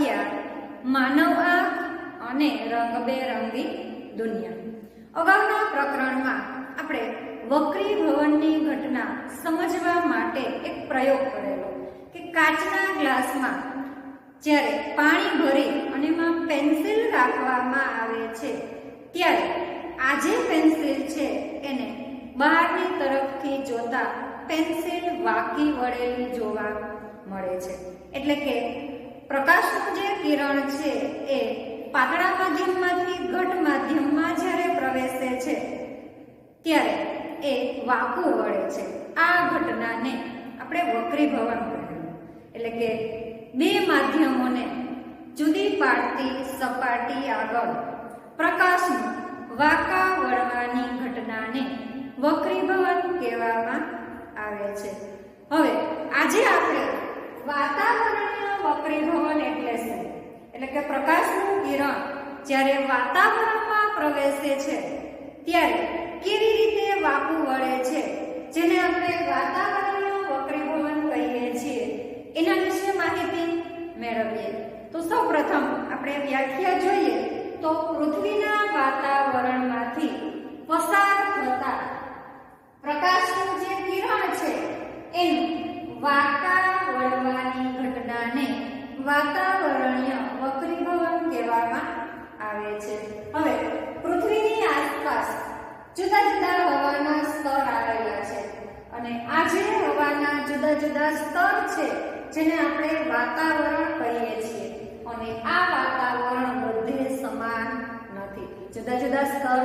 Chapter માનવ આંખ અને રંગબેરંગી દુનિયા. અગાઉના પ્રકરણમાં આપણે વક્રી ભવનની ઘટના સમજવા માટે એક પ્રયોગ કરેલો કે કાચના ગ્લાસમાં જ્યારે પાણી ભરી અને એમાં પેન્સિલ રાખવામાં આવે છે, ત્યારે આ જે પેન્સિલ છે એને બહારની તરફથી જોતા પેન્સિલ વાંકી વળેલી જોવા મળે છે. એટલે કે પ્રકાશનું જે કિરણ છે એ પાતળા માધ્યમમાંથી ઘટ માધ્યમમાં જ્યારે પ્રવેશે છે, ત્યારે એ વાકું વળે છે. આ ઘટનાને આપણે વક્રીભવન કહેવું એટલે કે બે માધ્યમોને જુદી પાડતી સપાટી આગળ પ્રકાશનું વાંકા વળવાની ઘટનાને વક્રીભવન કહેવામાં આવે છે. હવે આજે આપણે વાતાવરણીય વક્રીભવન એટલે શું? એટલે કે પ્રકાશનું કિરણ જ્યારે વાતાવરણમાં પ્રવેશે છે, ત્યારે કેવી રીતે વાંકું વળે છે, જેને આપણે વાતાવરણીય વક્રીભવન કહીએ છીએ, એના વિશે માહિતી મેળવીએ. તો સૌપ્રથમ આપણે વ્યાખ્યા જોઈએ તો પૃથ્વીના વાતાવરણમાંથી વાતાવરણીય વક્રીભવન કહેવામાં આવે છે. હવે, પૃથ્વીની આસપાસ જુદા જુદા હવાના સ્તર આવેલા છે અને આ જે હવાના જુદા જુદા સ્તર છે જેને આપણે વાતાવરણ કહીએ છીએ. અને આ વાતાવરણ બધે સમાન નથી. જુદા જુદા સ્તર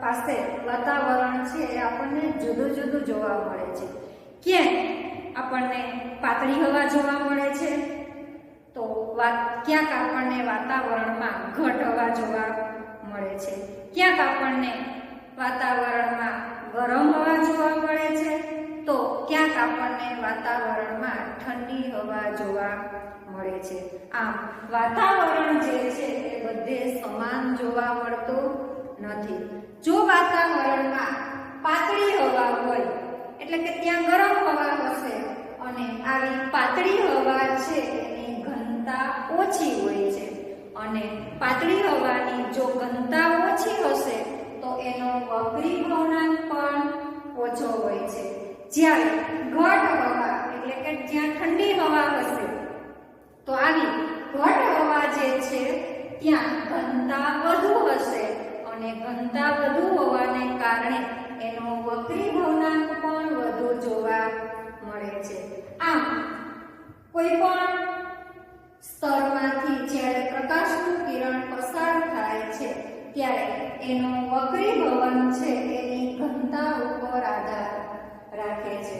પાસે વાતાવરણ છે એ આપણને જુદું જુદું જોવા મળે છે. ક્યાંક આપણને પાતળી હવા જોવા મળે છે ક્યાંક આપણને વાતાવરણમાં ઘટ હવા જોવા મળે છે. ક્યાંક આપણને વાતાવરણમાં ગરમ હવા જોવા મળે છે, તો ક્યાંક આપણને વાતાવરણમાં ઠંડી હવા જોવા મળે છે. આમ, વાતાવરણ જે છે એ બધે સમાન જોવા મળતું નથી. જો વાતાવરણમાં પાતળી હવા હોય, એટલે કે ત્યાં ગરમ હવા હશે, અને આવી પાતળી હવા છે ઘનતા ઓછી હોય છે અને પાતળી હવાની જો ઘનતા ઓછી હશે, તો એનો વક્રીભવનાંક પણ ઓછો હોય છે. જ્યારે ઘટ હવા, એટલે કે જ્યાં ઠંડી હવા હશે, તો આવી ઘટ હવા જે છે, ત્યાં ઘનતા વધુ હશે અને ઘનતા વધુ હોવાને કારણે એનો વક્રીભવનાંક પણ વધુ જોવા મળે છે. આમ, કોઈ પણ સ્તરમાંથી જ્યારે પ્રકાશનું કિરણ પસાર થાય છે, ત્યારે એનો વક્રીભવન છે એની ઘનતા ઉપર આધાર રાખે છે.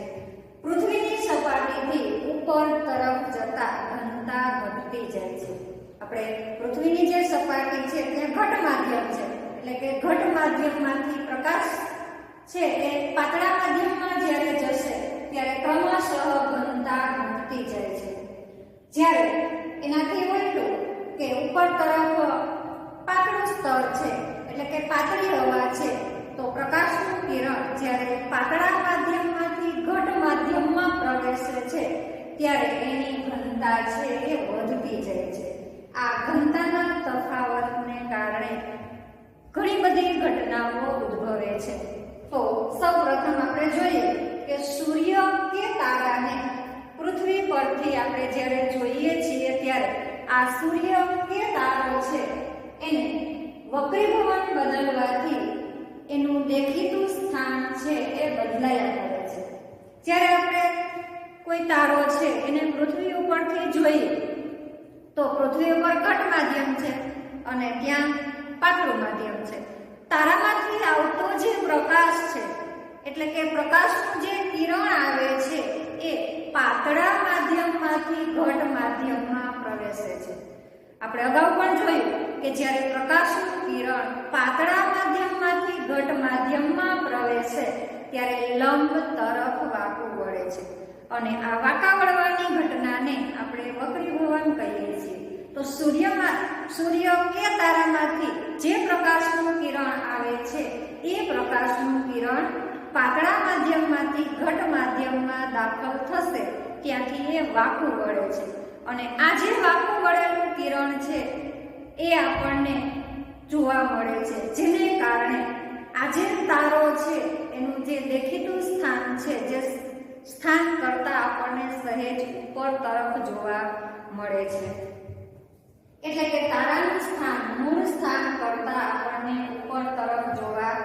પૃથ્વીની સપાટીથી ઉપર તરફ જતા ઘનતા ઘટતી જાય છે. આપણે પૃથ્વીની જે સપાટી છે તે ઘટ માધ્યમ છે, એટલે કે ઘટ માધ્યમમાંથી પ્રકાશ છે એ પાતળા માધ્યમમાં જ્યારે જશે, ત્યારે ક્રમશઃ ઘનતા ઘટતી જાય છે. જ્યારે એનાથી ઉલટું કે ઉપર તરફ પાતળું સ્તર છે, એટલે કે પાતળી હવા છે, તો પ્રકાશનું કિરણ જ્યારે પાતળા માધ્યમમાંથી ઘટ માધ્યમમાં પ્રવેશે છે, ત્યારે એની ઘનતા છે એ વધતી જાય છે. આ ઘનતાના તફાવતને કારણે ઘણી બધી ઘટનાઓ ઉદ્ભવે છે. તો સૌપ્રથમ આપણે જોઈએ કે સૂર્ય કે તારાને પૃથ્વી પરથી આપણે જ્યારે જોઈએ છીએ ત્યારે આ સૂર્ય કે તારો છે. એને વક્રીભવન બદલવાથી એનું દેખીતું સ્થાન છે એ બદલાયા કરે છે. જ્યારે આપણે કોઈ તારો છે એને પૃથ્વી ઉપરથી જોઈએ, તો પૃથ્વી ઉપર ઘટ માધ્યમ છે અને ત્યાં પાતળું માધ્યમ છે. તારામાંથી આવતો જે પ્રકાશ છે, એટલે કે પ્રકાશનું જે કિરણ આવે છે, એ પાતળા માધ્યમમાંથી ઘટ માધ્યમમાં પ્રવેશે છે. આપણે અગાઉ પણ જોયું કે જ્યારે પ્રકાશનું કિરણ પાતળા માધ્યમમાંથી ઘટ માધ્યમમાં પ્રવેશે, ત્યારે લંબ તરફ વાંકું વળે છે. અને આ વાંકા વળવાની ઘટનાને આપણે વક્રીભવન કહીએ છીએ. તો સૂર્યમાં, સૂર્ય કે તારામાંથી જે પ્રકાશનું કિરણ આવે છે, એ પ્રકાશનું કિરણ પાતળા માધ્યમમાંથી, ઘટ માધ્યમમાં દાખલ થશે. ત્યાંથી એ વાકું વળે છે. અને આ જે વાકું વળેલું કિરણ છે, એ આપણને જોવા મળે છે. જેને કારણે આ જે તારો છે, એનું જે દેખીતું સ્થાન છે, જે સ્થાન કરતા આપણને સહેજ ઉપર તરફ જોવા મળે છે. એટલે કે તારાનું સ્થાન, મૂળ સ્થાન કરતા આપણને ઉપર તરફ જોવા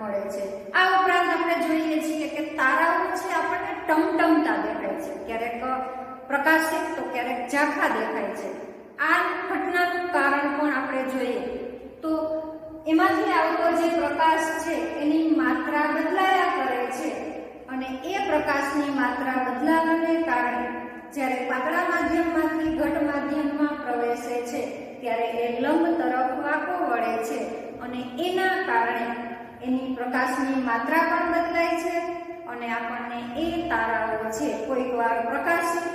મળે છે આ ઉપરાંત આપણે જોઈએ છીએ કે તારાઓ છે આપણને ટમટમતા દેખાય છે ક્યારેક પ્રકાશિત તો ક્યારેક ઝાંખા દેખાય છે. આ ઘટનાનું કારણ પણ આપણે જોઈએ. તો એમાંથી આવતો જે પ્રકાશ છે, એની માત્રા બદલાયા કરે છે. અને એ પ્રકાશની માત્રા બદલાવાને કારણે જ્યારે પાતળા માધ્યમમાંથી ઘટ માધ્યમમાં પ્રવેશે છે, ત્યારે એ લંબ તરફ વાંકો વળે છે અને એના કારણે એની પ્રકાશની માત્રા પણ બદલાય છે અને આપણને એ તારાઓ છે, કોઈક વાર પ્રકાશિત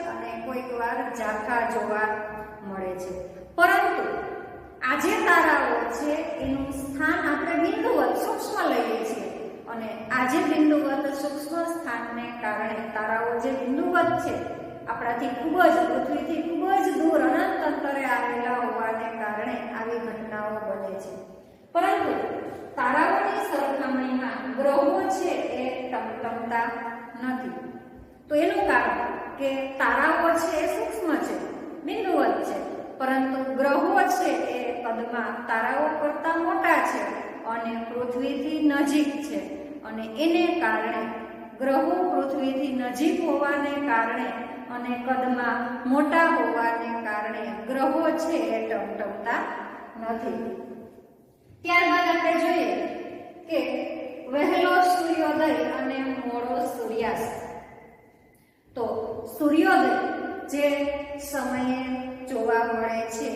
કોઈક વાર ઝાંખા જોવા મળે છે. પરંતુ આ જે તારાઓ છે એનું સ્થાન આપણે બિંદુવત સૂક્ષ્મ લઈએ છીએ. અને આ જે બિંદુવત સૂક્ષ્મ સ્થાનને કારણે તારાઓ જે બિંદુવત છે, આપણાથી ખૂબ જ પૃથ્વીથી ખૂબ જ દૂર અનંત અંતરે આવેલા હોવાને કારણે આવી ઘટનાઓ બને છે. પરંતુ તારાઓની સરખામણીમાં ગ્રહો છે એ ટમટમતા નથી. તો એનું કારણ કે તારાઓ છે એ સૂક્ષ્મ છે, બિંદુવત છે. પરંતુ ગ્રહો છે એ કદમાં તારાઓ કરતાં મોટા છે અને પૃથ્વીથી નજીક છે. અને એને કારણે ગ્રહો પૃથ્વીથી નજીક હોવાને કારણે અને કદમાં મોટા હોવાને કારણે ગ્રહો છે એ ટમટમતા નથી. ત્યારબાદ આપણે જોઈએ કે વહેલો સૂર્યોદય અને મોડો સૂર્યાસ્ત. સૂર્યોદય જે સમયે જોવા મળે છે,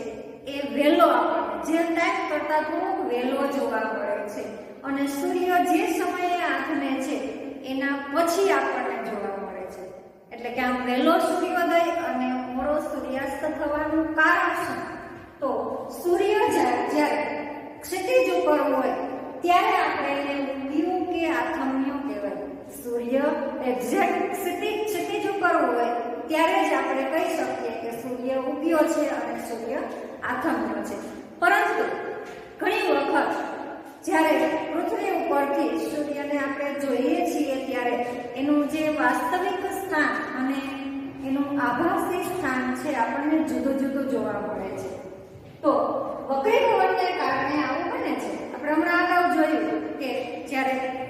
એ વહેલો આપણને જે ટાઈમ કરતાં થોડોક વહેલો જોવા મળે છે. અને સૂર્ય જે સમયે આથમે છે, એના પછી આપણને જોવા મળે છે. એટલે કે આમ વહેલો સૂર્યોદય અને મોડો સૂર્યાસ્ત થવાનું કારણ શું? તો સૂર્ય જ્યારે ક્ષિતિજ ઉપર હોય, ત્યારે આપણે એને ઊંધિયું કે આથમ્યું સૂર્ય એક્ઝેક્ટ ક્ષિતિજ ક્ષિતિજ ઉપર હોય, ત્યારે જ આપણે કહી શકીએ કે સૂર્ય ઉગ્યો છે અને સૂર્ય આથમ્યો છે. પરંતુ ઘણી વખત જ્યારે પૃથ્વી ઉપરથી સૂર્યને આપણે જોઈએ છીએ, ત્યારે એનું જે વાસ્તવિક સ્થાન અને એનું આભાસી સ્થાન છે, આપણને જુદું જુદું જોવા મળે છે. તો વક્રીભવનને કારણે આવું બને છે. આપણે હમણાં અગાઉ જોયું કે જ્યારે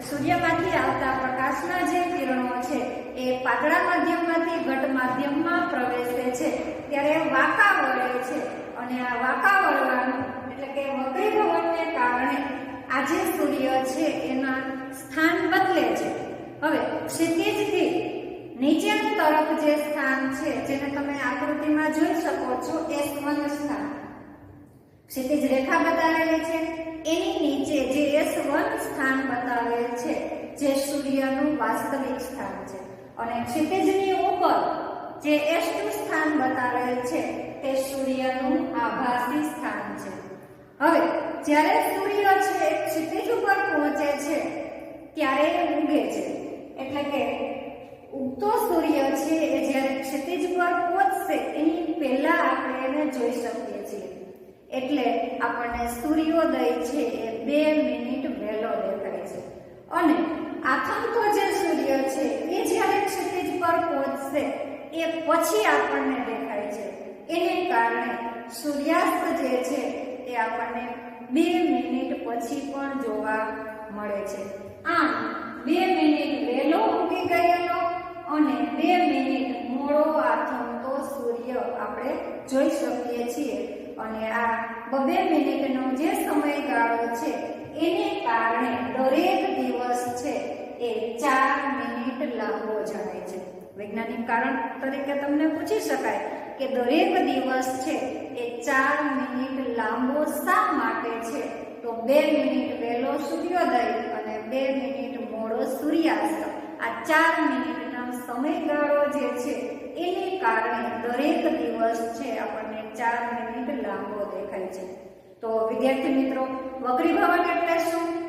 સૂર્યમાંથી આવતા પ્રકાશના જે કિરણો છે, એ પાતળા માધ્યમમાંથી ઘટ માધ્યમમાં પ્રવેશે છે. ત્યારે વાંકા વળે છે. અને આ વાંકા વળવાનું એટલે કે વક્રીભવનને કારણે આ જે સૂર્ય છે એના સ્થાન બદલે છે. હવે ક્ષિતિજથી નીચેનું તરફ જે સ્થાન છે, જેને તમે આકૃતિમાં જોઈ શકો છો, એ સ્વન સ્થાન. ક્ષિતિજ રેખા બતાવેલી છે એની નીચે જે એસ વન સ્થાન બતાવેલ છે જે સૂર્યનું વાસ્તવિક સ્થાન છે. અને ક્ષિતિજની ઉપર જે એસ ટુ સ્થાન બતાવેલ છે, તે સૂર્યનું આભાસી સ્થાન છે. હવે, જ્યારે સૂર્ય છે, ક્ષિતિજ ઉપર પહોંચે છે, ત્યારે ઉગે છે. એટલે કે ઉગતો સૂર્ય છે એ જ્યારે ક્ષિતિજ પર પહોંચશે, એની પહેલા આપણે એને જોઈ શકીએ છીએ. એટલે આપણને સૂર્યોદય છે એ બે મિનિટ વહેલો દેખાય છે. અને આથમતો જે સૂર્ય છે, એ જ્યારે ક્ષિતિજ પર પહોંચશે, એ પછી આપણને દેખાય છે. એને કારણે સૂર્યાસ્ત જે છે, એ આપણને બે મિનિટ પછી પણ જોવા મળે છે. આમ, બે મિનિટ વહેલો ઉગી ગયેલો અને બે મિનિટ મોડો આથમતો સૂર્ય આપણે જોઈ શકીએ છીએ. અને આ બબે મિનિટનો જે સમયગાળો છે, એને કારણે દરેક દિવસ છે એ ચાર મિનિટ લાંબો જણાય છે વૈજ્ઞાનિક કારણ તરીકે તમને પૂછી શકાય કે દરેક દિવસ છે એ ચાર મિનિટ લાંબો શા માટે છે? તો બે મિનિટ વહેલો સૂર્યોદય અને બે મિનિટ મોડો સૂર્યાસ્ત. આ ચાર મિનિટનો સમયગાળો જે છે, એને કારણે દરેક દિવસ છે આપણને ચાર મિનિટ લાંબો દેખાય છે. તો વિદ્યાર્થી મિત્રો વક્રીભવન એટલે શું?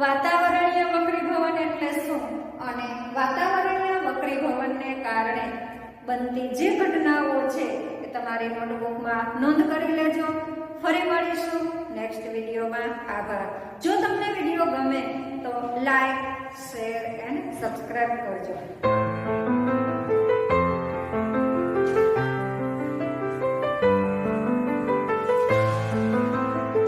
વાતાવરણીય વક્રીભવન એટલે શું? અને વાતાવરણીય વક્રીભવનને કારણે બનતી જે ઘટનાઓ છે એ તમારી નોટબુકમાં નોંધ કરી લેજો. ફરી મળીશું નેક્સ્ટ વિડીયોમાં. આભાર. જો તમને વીડિયો ગમે તો લાઈક, શેર એન્ડ સબસ્ક્રાઈબ કરજો.